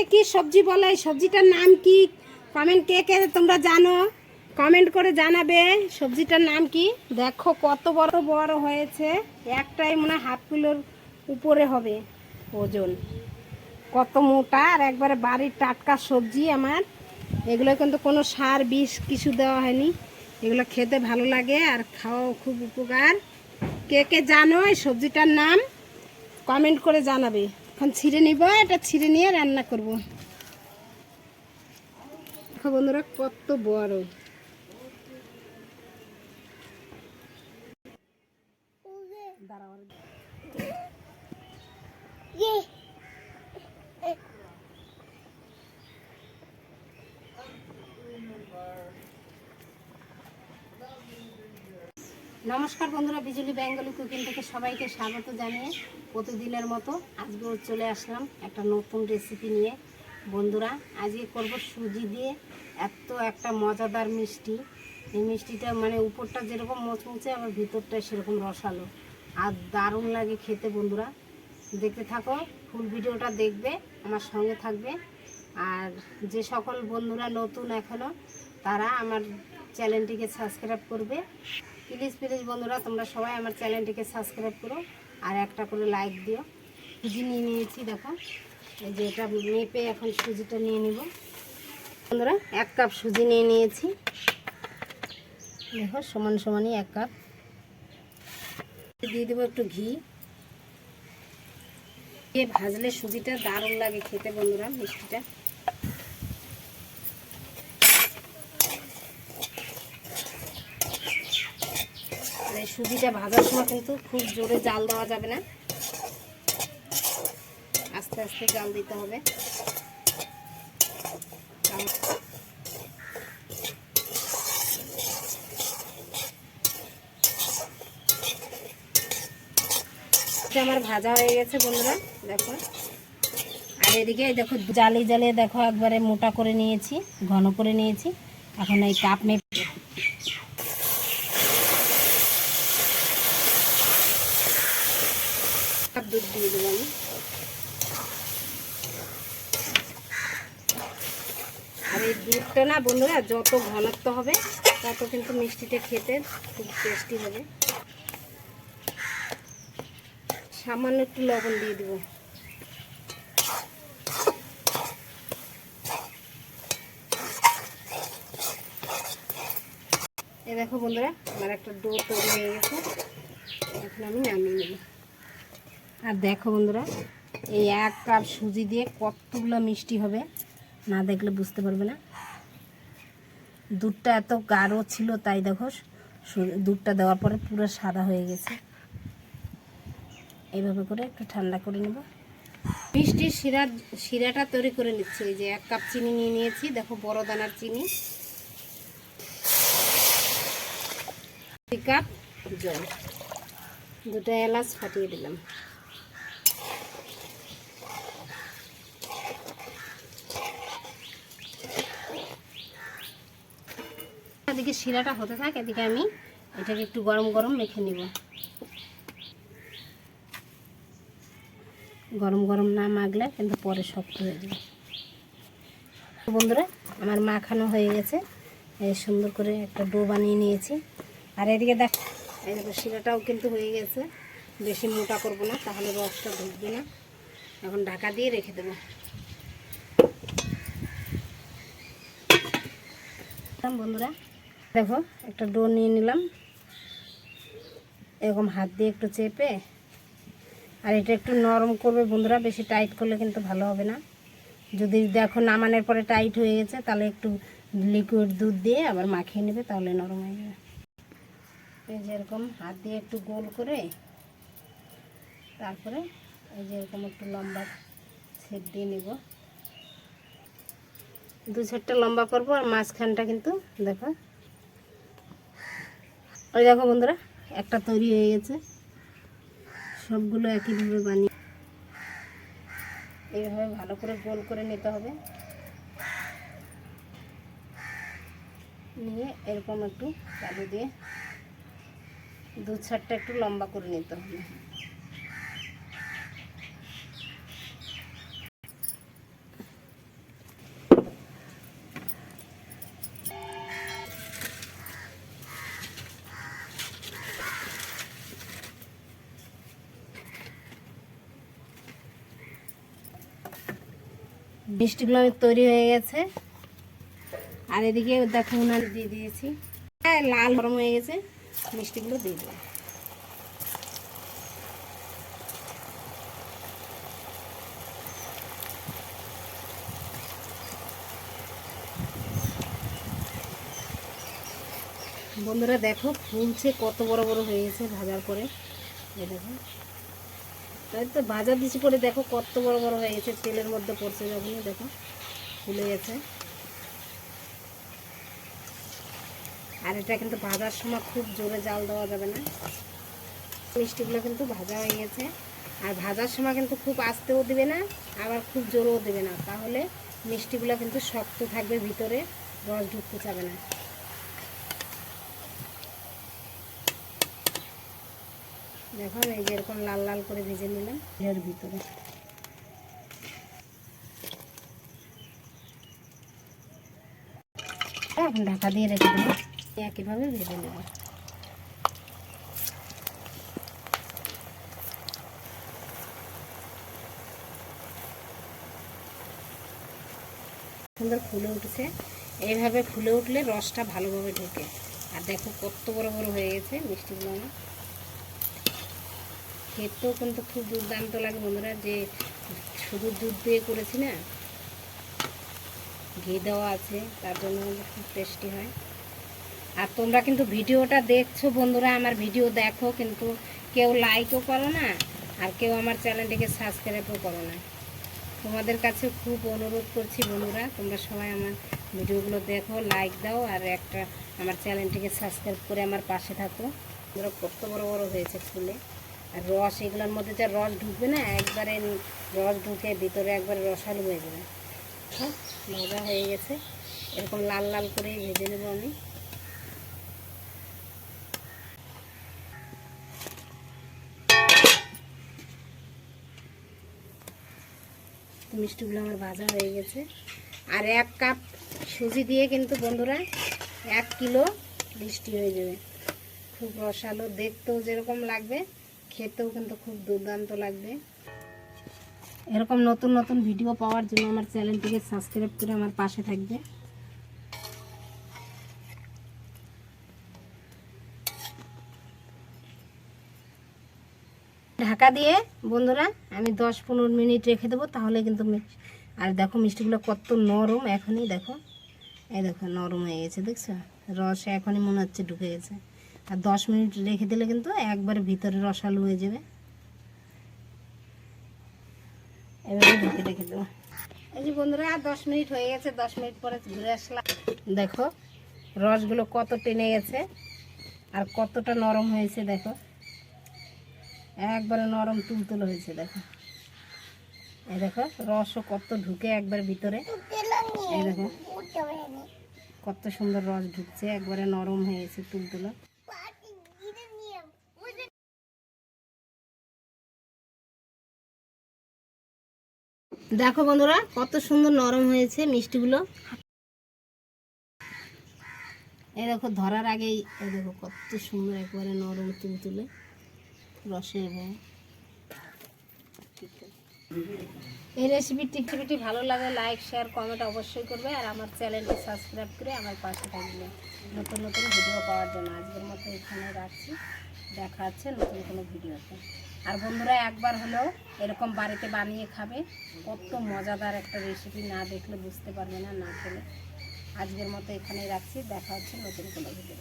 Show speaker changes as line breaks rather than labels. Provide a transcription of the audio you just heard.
কে কি সবজি বলে? এই সবজিটার নাম কি? কমেন্ট কে কে তোমরা জানো? কমেন্ট করে জানাবে। সবজিটার নাম কি? দেখো কত বড় বড় হয়েছে। একটাই মনে হাফ কিলোর উপরে হবে ওজন। কত মোটা? আর একবারে বাড়ির টাটকা সবজি আমার। এগুলো কিন্তু কোনো সার, বিষ কিছু দেওয়া হয়নি। এগুলো খেতে ভালো লাগে আর খাওয়াও খুব উপকার। কে কে জানো এই সবজিটার নাম? কমেন্ট করে জানাবে। এখন ছিঁড়ে নিব এটা ছিঁড়ে নিয়ে রান্না করব। দেখো বন্ধুরা কত বড়। নমস্কার বন্ধুরা, বিজুলি বেঙ্গলি কুকিং থেকে সবাইকে স্বাগত জানিয়ে প্রতিদিনের মতো আজকেও চলে আসলাম একটা নতুন রেসিপি নিয়ে। বন্ধুরা, আজকে করব সুজি দিয়ে এত একটা মজাদার মিষ্টি। এই মিষ্টিটা মানে উপরটা যেরকম মুচমুচে, আবার ভিতরটা সেরকম রসালো। আর দারুণ লাগে খেতে বন্ধুরা। দেখতে থাকো ফুল ভিডিওটা দেখবে, আমার সঙ্গে থাকবে। আর যে সকল বন্ধুরা নতুন এখনও তারা আমার চ্যানেলটিকে সাবস্ক্রাইব করবে। প্লিজ প্লিজ বন্ধুরা, তোমরা সবাই আমার চ্যানেলটিকে সাবস্ক্রাইব করো আর একটা করে লাইক দিও। সুজি নিয়ে নিয়েছি, দেখো। এই যে এটা মেপে এখন সুজিটা নিয়ে নিব। বন্ধুরা, এক কাপ সুজি নিয়ে নিয়েছি। দেখো, সমান সমানই এক কাপ। দিয়ে দেবো একটু ঘি। দিয়ে ভাজলে সুজিটা দারুণ লাগে খেতে, বন্ধুরা, মিষ্টিটা। সুজিটা ভাজার সময় কিন্তু খুব জোরে জাল দেওয়া যাবে না। আস্তে আস্তে জাল দিতে হবে। আমার ভাজা হয়ে গেছে বন্ধুরা, দেখো। আর এদিকে দেখো, জালি জালিয়ে দেখো একবারে মোটা করে নিয়েছি, ঘন করে নিয়েছি। এখন এই কাপ মেপে দুধ দিয়ে দেবো আমি আর এই দুধটা না বন্ধুরা, যত ঘনত্ব হবে, তত কিন্তু মিষ্টিটা খেতে খুব টেস্টি হবে। সামান্য একটু লবণ দিয়ে দেবো। এই দেখো বন্ধুরা, আমার একটা ডো তৈরি হয়ে গেছে। এখন আমি নামিয়ে নেব। আর দেখো বন্ধুরা, এই এক কাপ সুজি দিয়ে কতগুলো মিষ্টি হবে না দেখলে বুঝতে পারবে না। দুধটা এত গাঢ় ছিল তাই দেখো দুধটা দেওয়ার পরে পুরো সাদা হয়ে গেছে। এইভাবে করে একটু ঠান্ডা করে নেব। মিষ্টির শিরা শিরাটা তৈরি করে নিচ্ছি। যে এক কাপ চিনি নিয়ে নিয়েছি, দেখো বড় দানার চিনি। কাপ জল। দুটো এলাচ ফাটিয়ে দিলাম। এদিকে শিরাটা হতে থাক, এদিকে আমি এটাকে একটু গরম গরম মেখে নিব। গরম গরম না মাখলে কিন্তু পরে শক্ত হয়ে যাবে। বন্ধুরা, আমার মাখানো হয়ে গেছে। সুন্দর করে একটা ডো বানিয়ে নিয়েছি। আর এদিকে দেখ, এই দেখো শিরাটাও কিন্তু হয়ে গেছে। বেশি মোটা করব না, তাহলে রসটা ঢুকবে না। এখন ঢাকা দিয়ে রেখে দেবো। বন্ধুরা দেখো, একটা ডো নিয়ে নিলাম। এরকম হাত দিয়ে একটু চেপে, আর এটা একটু নরম করবে বন্ধুরা, বেশি টাইট করলে কিন্তু ভালো হবে না। যদি দেখো নামানোর পরে টাইট হয়ে গেছে, তাহলে একটু লিকুইড দুধ দিয়ে আবার মাখিয়ে নেবে, তাহলে নরম হয়ে যাবে। এই যে এরকম হাত দিয়ে একটু গোল করে, তারপরে এই যে এরকম একটু লম্বা ছেদ দিয়ে নেব। দু চারটা লম্বা করব, আর মাঝখানটা কিন্তু দেখো ওই দেখো বন্ধুরা, একটা তৈরি হয়ে গেছে। সবগুলো একইভাবে বানিয়ে এইভাবে ভালো করে গোল করে নিতে হবে। নিয়ে এরকম একটু কালো দিয়ে দু চারটা একটু লম্বা করে নিতে হবে। মিষ্টিগুলো আমি তৈরি হয়ে গেছে। আর এদিকে দেখো উনানে দিয়ে দিয়েছি। হ্যাঁ লাল গরম হয়ে গেছে। মিষ্টিগুলো দিয়ে দেবো বন্ধুরা দেখো, ফুলছে, কত বড় বড় হয়ে গেছে, ভাজার এই দেখো। তাই তো ভাজা দিছি করে দেখো কত বড় বড় হয়ে গেছে, তেলের মধ্যে পড়ছে যখনই দেখো, ফুলে গেছে। আর এটা কিন্তু ভাজার সময় খুব জোরে জাল দেওয়া যাবে না। মিষ্টিগুলো কিন্তু ভাজা হয়ে গেছে। আর ভাজার সময় কিন্তু খুব আস্তেও দেবে না, আবার খুব জোরেও দেবে না। তাহলে মিষ্টিগুলো কিন্তু শক্ত থাকবে ভিতরে, রস ঢুকতে যাবে না। দেখো এই যে এরকম লাল লাল করে ভেজে নিলাম। এর ভিতরে। এখন ঢাকা দিয়ে রেখে দেবো। একইভাবে ভেজে নেব। সুন্দর ফুলে উঠেছে। এইভাবে ফুলে উঠলে রসটা ভালোভাবে ঢোকে। আর দেখো কত বড় বড় হয়ে গেছে মিষ্টিগুলো। আমার খেতেও কিন্তু খুব দুর্দান্ত লাগে বন্ধুরা, যে শুধু দুধ দিয়ে করেছি না, ঘি দেওয়া আছে, তার জন্য খুব টেস্টি হয়। আর তোমরা কিন্তু ভিডিওটা দেখছ বন্ধুরা, আমার ভিডিও দেখো, কিন্তু কেউ লাইকও করো না, আর কেউ আমার চ্যানেলটিকে সাবস্ক্রাইবও করো না। তোমাদের কাছে খুব অনুরোধ করছি বন্ধুরা, তোমরা সবাই আমার ভিডিওগুলো দেখো লাইক দাও, আর একটা আমার চ্যানেলটিকে সাবস্ক্রাইব করে আমার পাশে থাকো। তোমরা কত বড় বড় হয়েছে ফুলে। আর রস, এগুলোর মধ্যে যা রস ঢুকবে না, একবারে রস ঢুকে ভিতরে একবারে রসালো হয়ে যাবে। হ্যাঁ ভাজা হয়ে গেছে। এরকম লাল লাল করেই ভেজে নেব আমি। মিষ্টিগুলো আমার ভাজা হয়ে গেছে। আর এক কাপ সুজি দিয়ে কিন্তু বন্ধুরা এক কিলো মিষ্টি হয়ে যাবে। খুব রসালো, দেখতেও যেরকম লাগবে। খেতেও কিন্তু খুব দুর্দান্ত লাগবে। এরকম নতুন নতুন ভিডিও পাওয়ার জন্য আমার চ্যানেলটিকে সাবস্ক্রাইব করে আমার পাশে থাকবে। ঢাকা দিয়ে, বন্ধুরা, আমি দশ পনেরো মিনিট রেখে দেবো, তাহলে কিন্তু আর দেখো মিষ্টিগুলো কত নরম এখনই দেখো। এই দেখো, নরম হয়ে গেছে, দেখছ? রস এখনই মনে হচ্ছে ঢুকে গেছে। আর দশ মিনিট রেখে দিলে কিন্তু একবারে ভিতরে রসালো হয়ে যাবে। এবারে ঢেকে রেখে দেবো। এই যে বন্ধুরা আর দশ মিনিট হয়ে গেছে, দশ মিনিট পরে ঘুরে আসলাম। দেখো, রসগুলো কত টেনে গেছে আর কতটা নরম হয়েছে, দেখো। একবারে নরম তুলতুলো হয়েছে, দেখো। এই দেখো, রসও কত ঢুকে একবার ভিতরে। দেখো, কত সুন্দর রস ঢুকছে, একবারে নরম হয়ে গেছে তুলতুলো। দেখো বন্ধুরা, কত সুন্দর নরম হয়েছে মিষ্টিগুলো। এই দেখো, ধরার আগেই, এই দেখো, কত সুন্দর একবারে নরম তুল তুলে রসের ভয় এই রেসিপিটি রেসিপিটি ভালো লাগে লাইক শেয়ার কমেন্ট অবশ্যই করবে আর আমার চ্যানেলটি সাবস্ক্রাইব করে আমার পাশে থাকবে। নতুন নতুন ভিডিও পাওয়ার জন্য আজকের মতো এখানে রাখছি। দেখা হচ্ছে নতুন কোনো ভিডিওতে আর বন্ধুরা, একবার হলেও এরকম বাড়িতে বানিয়ে খাবে। কত মজাদার একটা রেসিপি না দেখলে বুঝতে পারবে না না খেলে। আজকের মতো এখানেই রাখছি। দেখা হচ্ছে নতুন কোনো ভিডিও